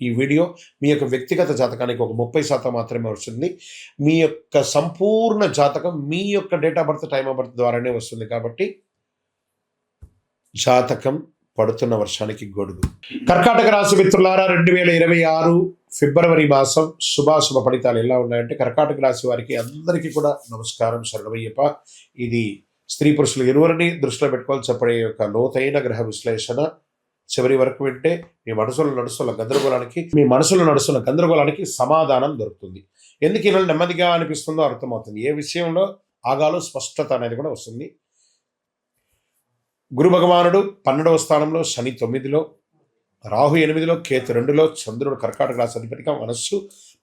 ఈ వీడియో మీ యొక్క వ్యక్తిగత జాతకానికి ఒక ముప్పై శాతం మాత్రమే వస్తుంది. మీ యొక్క సంపూర్ణ జాతకం మీ యొక్క date of birth time of birth ద్వారానే వస్తుంది కాబట్టి జాతకం పడుతున్న వర్షానికి గొడుగు. కర్కాటక రాశి మిత్రులారా రెండు వేల ఇరవై ఆరు ఫిబ్రవరి మాసం శుభాశుభ ఫలితాలు ఎలా ఉన్నాయంటే కర్కాటక రాశి వారికి అందరికీ కూడా నమస్కారం శరణమయ్యప్ప. ఇది స్త్రీ పురుషులు ఇరువురిని దృష్టిలో పెట్టుకోవాలి చెప్పడే యొక్క లోతైన గ్రహ విశ్లేషణ. చివరి వరకు వింటే మీ మనసులో నడుస్తున్న గందరగోళానికి మీ మనసులో నడుస్తున్న గందరగోళానికి సమాధానం దొరుకుతుంది. ఎందుకు ఇలా నెమ్మదిగా అనిపిస్తుందో అర్థమవుతుంది. ఏ విషయంలో ఆగాలో స్పష్టత అనేది కూడా వస్తుంది. గురు భగవానుడు పన్నెండవ స్థానంలో శని తొమ్మిదిలో రాహు ఎనిమిదిలో కేతు రెండులో చంద్రుడు కర్కాటక రాశి అధిపతిగా మనస్సు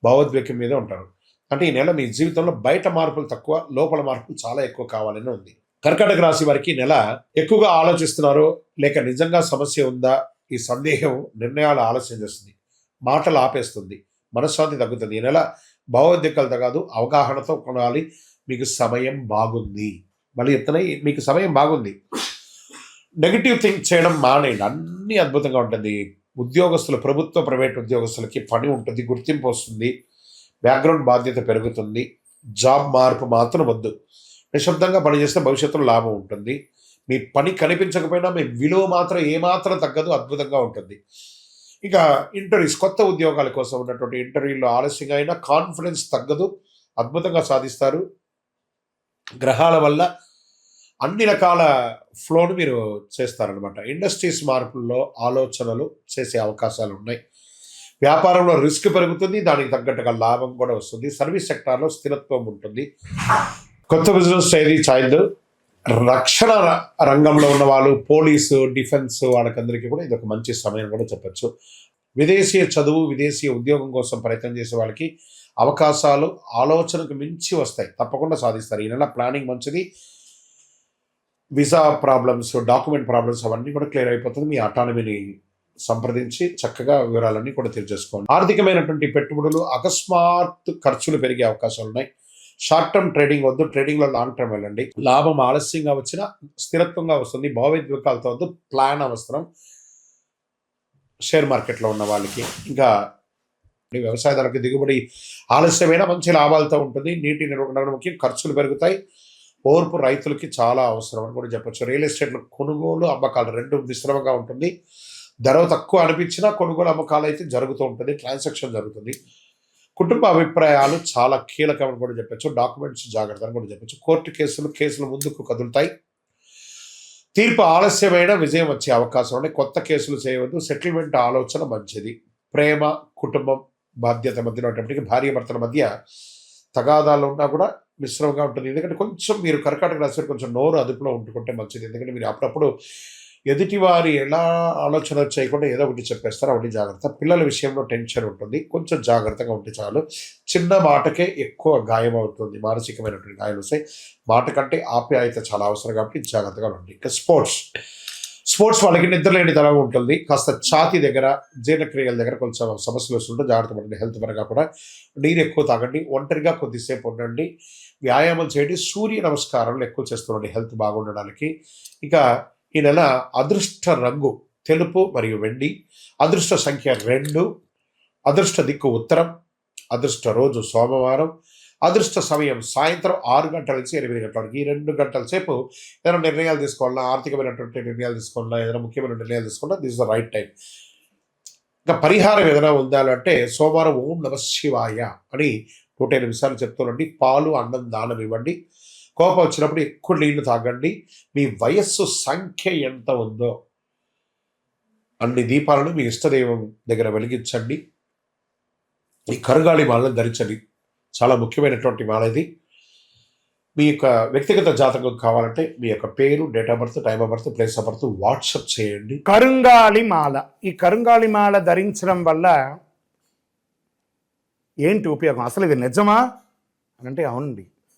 భావోద్వేగం మీద ఉంటారు. అంటే ఈ నెల మీ జీవితంలో బయట మార్పులు తక్కువ లోపల మార్పులు చాలా ఎక్కువ కావాలని ఉంది. కర్కాటక రాశి వారికి నెల ఎక్కువగా ఆలోచిస్తున్నారో. లేక నిజంగా సమస్య ఉందా? ఈ సందేహం నిర్ణయాలు ఆలస్యం చేస్తుంది. మాటలు ఆపేస్తుంది. మనశ్శాంతి తగ్గుతుంది. ఈ నెల భావోద్వేగాలు కాదు అవగాహనతో కొనాలి. మీకు సమయం బాగుంది. మళ్ళీ చెప్తున్నాయి మీకు సమయం బాగుంది. నెగిటివ్ థింక్ చేయడం మానేయండి. అన్ని అద్భుతంగా ఉంటుంది. ఉద్యోగస్తులు ప్రభుత్వ ప్రైవేట్ ఉద్యోగస్తులకి పని ఉంటుంది. గుర్తింపు వస్తుంది. బ్యాక్గ్రౌండ్ బాధ్యత పెరుగుతుంది. జాబ్ మార్పు మాత్రం వద్దు. నిశ్శబ్దంగా పనిచేస్తే భవిష్యత్తులో లాభం ఉంటుంది. మీ పని కనిపించకపోయినా మీ విలువ మాత్రం ఏమాత్రం తగ్గదు అద్భుతంగా ఉంటుంది. ఇక ఇంటర్వ్యూస్ కొత్త ఉద్యోగాల కోసం ఉన్నటువంటి ఇంటర్వ్యూలో ఆలస్యంగా అయినా కాన్ఫిడెన్స్ తగ్గదు అద్భుతంగా సాధిస్తారు. గ్రహాల వల్ల అన్ని రకాల ఫ్లోను మీరు చేస్తారనమాట ఇండస్ట్రీస్ మార్పుల్లో ఆలోచనలు చేసే అవకాశాలు ఉన్నాయి. వ్యాపారంలో రిస్క్ పెరుగుతుంది దానికి తగ్గట్టుగా లాభం కూడా వస్తుంది. సర్వీస్ సెక్టార్లో స్థిరత్వం ఉంటుంది. కొత్త బిజినెస్ ఏది చైల్డ్ రక్షణ ర- రంగంలో ఉన్న వాళ్ళు పోలీసు డిఫెన్స్ వాళ్ళకందరికీ కూడా ఇది ఒక మంచి సమయం కూడా చెప్పచ్చు. విదేశీయ చదువు విదేశీయ ఉద్యోగం కోసం ప్రయత్నం చేసే వాళ్ళకి అవకాశాలు ఆలోచనకు మించి వస్తాయి. తప్పకుండా సాధిస్తారు. ఈ నెల ప్లానింగ్ మంచిది. వీసా ప్రాబ్లమ్స్ డాక్యుమెంట్ ప్రాబ్లమ్స్ అవన్నీ కూడా క్లియర్ అయిపోతుంది. మీ అటానమీని సంప్రదించి చక్కగా వివరాలన్నీ కూడా తెలియజేసుకోండి. ఆర్థికమైనటువంటి పెట్టుబడులు అకస్మాత్ ఖర్చులు పెరిగే అవకాశాలు ఉన్నాయి షార్ట్ టర్మ్ ట్రేడింగ్ వద్దు ట్రేడింగ్లో లాంగ్ టర్మ్ వెళ్ళండి. లాభం ఆలస్యంగా వచ్చినా స్థిరత్వంగా వస్తుంది. భావోద్వేగాలతో వద్దు ప్లాన్ అవసరం. షేర్ మార్కెట్లో ఉన్న వాళ్ళకి. ఇంకా వ్యవసాయదారులకు దిగుబడి ఆలస్యమైన మంచి లాభాలతో ఉంటుంది. నీటి నిర్వహణ ముఖ్యం ఖర్చులు పెరుగుతాయి. ఓర్పు రైతులకి చాలా అవసరం అని కూడా చెప్పొచ్చు. రియల్ ఎస్టేట్లో కొనుగోలు అమ్మకాలు రెండు మిశ్రమంగా ఉంటుంది. ధర తక్కువ అనిపించినా కొనుగోలు అమ్మకాలు అయితే జరుగుతూ ఉంటుంది. ట్రాన్సాక్షన్ జరుగుతుంది. కుటుంబ అభిప్రాయాలు చాలా కీలకమని కూడా చెప్పచ్చు. డాక్యుమెంట్స్ జాగ్రత్త అని కూడా చెప్పొచ్చు. కోర్టు కేసులు కేసులు ముందుకు కదులుతాయి. తీర్పు ఆలస్యమైన విజయం వచ్చే అవకాశం ఉన్నాయి కొత్త కేసులు చేయవద్దు. సెటిల్మెంట్ ఆలోచన మంచిది. ప్రేమ కుటుంబం బాధ్యత మధ్యలో ఉన్నప్పటికీ భార్య భర్తల మధ్య తగాదాలు ఉన్నా కూడా మిశ్రమంగా ఉంటుంది. ఎందుకంటే కొంచెం మీరు కర్కాటక రాశి కొంచెం నోరు అదుపులో ఉంటుకుంటే మంచిది. ఎందుకంటే మీరు అప్పుడప్పుడు ఎదుటి వారి ఎలా ఆలోచన చేయకుండా ఏదో ఒకటి చెప్పేస్తారు అవన్నీ జాగ్రత్త. పిల్లల విషయంలో టెన్షన్ ఉంటుంది. కొంచెం జాగ్రత్తగా ఉంటే చాలు. చిన్న మాటకే ఎక్కువ గాయం అవుతుంది. మానసికమైనటువంటి గాయాలు వస్తాయి. మాట కంటే ఆప్యాయత చాలా అవసరం కాబట్టి జాగ్రత్తగా ఉండండి. ఇంకా స్పోర్ట్స్. స్పోర్ట్స్ వాళ్ళకి నిద్రలేని తరం ఉంటుంది. కాస్త ఛాతీ దగ్గర జీర్ణక్రియల దగ్గర కొంచెం సమస్యలు వస్తుంటే జాగ్రత్త పడండి. హెల్త్ పరంగా కూడా నీరు ఎక్కువ తాగండి. ఒంటరిగా కొద్దిసేపు ఉండండి. వ్యాయామం చేయండి. సూర్య నమస్కారాలు ఎక్కువ చేస్తుండండి హెల్త్ బాగుండడానికి. ఇంకా ఈ నెల అదృష్ట రంగు తెలుపు మరియు వెండి అదృష్ట సంఖ్య రెండు అదృష్ట దిక్కు ఉత్తరం అదృష్ట రోజు సోమవారం అదృష్ట సమయం సాయంత్రం ఆరు గంటల నుంచి ఎనిమిది గంటల వరకు. ఈ రెండు గంటల సేపు ఏదైనా నిర్ణయాలు తీసుకోవాలన్నా ఆర్థికమైనటువంటి నిర్ణయాలు తీసుకోవాలన్నా ఏదైనా ముఖ్యమైన నిర్ణయాలు తీసుకోవాలన్నా దిస్ ద రైట్ టైం ఇంకా పరిహారం ఏదైనా ఉండాలంటే సోమవారం ఓం నమ శివాయ అని నూట ఎనిమిది సార్లు చెప్తానండి పాలు అన్నం దానం ఇవ్వండి. కోపం వచ్చినప్పుడు ఎక్కువ నీళ్ళు తాగండి. మీ వయస్సు సంఖ్య ఎంత ఉందో అన్ని దీపాలను మీ ఇష్టదైవం దగ్గర వెలిగించండి. ఈ కరుగాళి మాలను ధరించండి. చాలా ముఖ్యమైనటువంటి మాల ఇది. మీ యొక్క వ్యక్తిగత జాతకం కావాలంటే మీ యొక్క పేరు date of birth time of birth place of birth WhatsApp చేయండి. కరుంగాలి మాల. ఈ కరుంగాలి మాల ధరించడం వల్ల ఏంటి ఉపయోగం? అసలు ఇది నిజమా? అని అంటే అవునండి.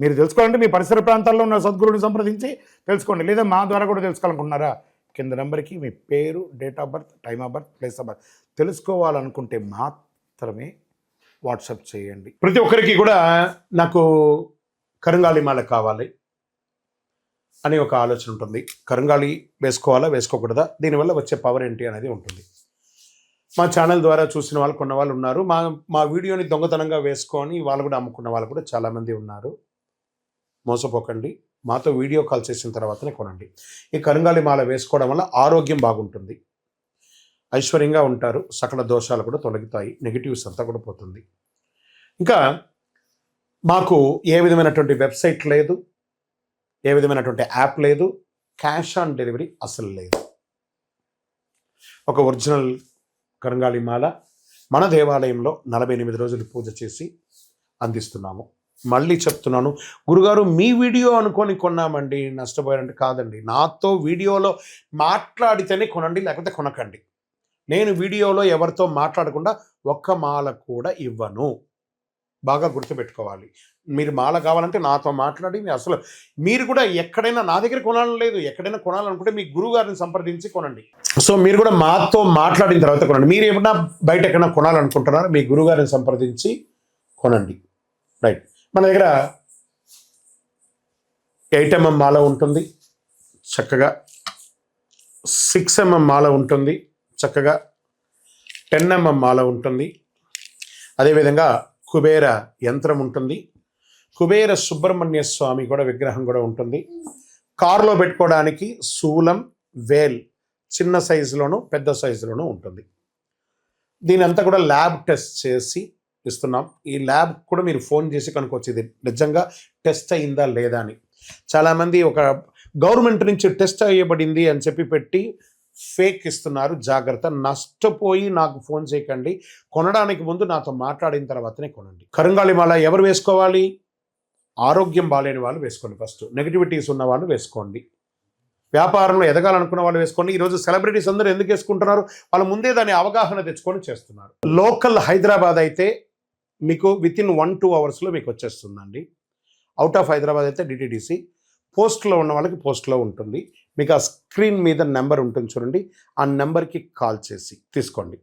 మీరు తెలుసుకోవాలంటే మీ పరిసర ప్రాంతాల్లో ఉన్న సద్గురుని సంప్రదించి తెలుసుకోండి. లేదా మా ద్వారా కూడా తెలుసుకోవాలనుకుంటున్నారా? కింద నెంబర్కి మీ పేరు date of birth time of birth place of birth తెలుసుకోవాలనుకుంటే మాత్రమే వాట్సాప్ చేయండి. ప్రతి ఒక్కరికి కూడా నాకు కరుంగాలి మాల కావాలి అనే ఒక ఆలోచన ఉంటుంది. కరుంగాలి వేసుకోవాలా వేసుకోకూడదా? దీనివల్ల వచ్చే పవర్ ఏంటి అనేది ఉంటుంది. మా ఛానల్ ద్వారా చూసిన వాళ్ళు కొన్న వాళ్ళు ఉన్నారు. మా మా వీడియోని దొంగతనంగా వేసుకొని వాళ్ళు కూడా అమ్ముకున్న వాళ్ళు కూడా చాలామంది ఉన్నారు. మోసపోకండి. మాతో వీడియో కాల్ చేసిన తర్వాతనే కొనండి. ఈ కరుంగాలి మాల వేసుకోవడం వల్ల ఆరోగ్యం బాగుంటుంది. ఐశ్వర్యంగా ఉంటారు. సకల దోషాలు కూడా తొలగుతాయి. నెగిటివ్స్ అంతా కూడా పోతుంది. ఇంకా మాకు ఏ విధమైనటువంటి వెబ్సైట్ లేదు. ఏ విధమైనటువంటి యాప్ లేదు. క్యాష్ ఆన్ డెలివరీ అసలు లేదు. ఒక ఒరిజినల్ కరంగాళి మాల మన దేవాలయంలో నలభై ఎనిమిది రోజులు పూజ చేసి అందిస్తున్నాము. మళ్ళీ చెప్తున్నాను. గురుగారు మీ వీడియో అనుకొని కొన్నామండి నష్టపోయారంటే కాదండి. నాతో వీడియోలో మాట్లాడితేనే కొనండి లేకపోతే కొనకండి. నేను వీడియోలో ఎవరితో మాట్లాడకుండా ఒక్క మాల కూడా ఇవ్వను. బాగా గుర్తుపెట్టుకోవాలి. మీరు మాల కావాలంటే నాతో మాట్లాడి మీరు అసలు మీరు కూడా ఎక్కడైనా నా దగ్గర కొనాలని లేదు. ఎక్కడైనా కొనాలనుకుంటే మీ గురువు గారిని సంప్రదించి కొనండి. సో మీరు కూడా మాతో మాట్లాడిన తర్వాత కొనండి. మీరు ఏమన్నా బయట ఎక్కడైనా కొనాలనుకుంటున్నారా? మీ గురువు గారిని సంప్రదించి కొనండి. రైట్. మన దగ్గర ఎయిట్ ఎంఎం మాల ఉంటుంది చక్కగా సిక్స్ ఎంఎం మాల ఉంటుంది చక్కగా టెన్ ఎంఎం మాల ఉంటుంది. అదేవిధంగా కుబేర యంత్రం ఉంటుంది. కుబేర సుబ్రహ్మణ్య స్వామి కూడా విగ్రహం కూడా ఉంటుంది. కారులో పెట్టుకోవడానికి శూలం వేల్ చిన్న సైజులోను పెద్ద సైజులోను ఉంటుంది. దీని అంతా కూడా ల్యాబ్ టెస్ట్ చేసి ఇస్తున్నాం. ఈ ల్యాబ్ కూడా మీరు ఫోన్ చేసి కనుక్కోవచ్చు. ఇది నిజంగా టెస్ట్ అయిందా లేదా అని. చాలామంది ఒక గవర్నమెంట్ నుంచి టెస్ట్ అయ్యబడింది అని చెప్పి పెట్టి ఫేక్ ఇస్తున్నారు. జాగ్రత్త. నష్టపోయి నాకు ఫోన్ చేయకండి. కొనడానికి ముందు నాతో మాట్లాడిన తర్వాతనే కొనండి. కరుంగాళి మాల ఎవరు వేసుకోవాలి? ఆరోగ్యం బాగాలేని వాళ్ళు వేసుకోండి ఫస్ట్. నెగిటివిటీస్ ఉన్న వాళ్ళు వేసుకోండి. వ్యాపారంలో ఎదగాలనుకున్న వాళ్ళు వేసుకోండి. ఈరోజు సెలబ్రిటీస్ అందరూ ఎందుకు వేసుకుంటున్నారు? వాళ్ళు ముందే దాని అవగాహన తెచ్చుకొని చేస్తున్నారు. లోకల్ హైదరాబాద్ అయితే మీకు విత్ ఇన్ వన్ టూ అవర్స్లో మీకు వచ్చేస్తుందండి. అవుట్ ఆఫ్ హైదరాబాద్ అయితే డిటిడిసి పోస్ట్లో ఉన్న వాళ్ళకి పోస్ట్లో ఉంటుంది. మీకు ఆ స్క్రీన్ మీద నెంబర్ ఉంటుంది చూడండి. ఆ నెంబర్కి కాల్ చేసి తీసుకోండి.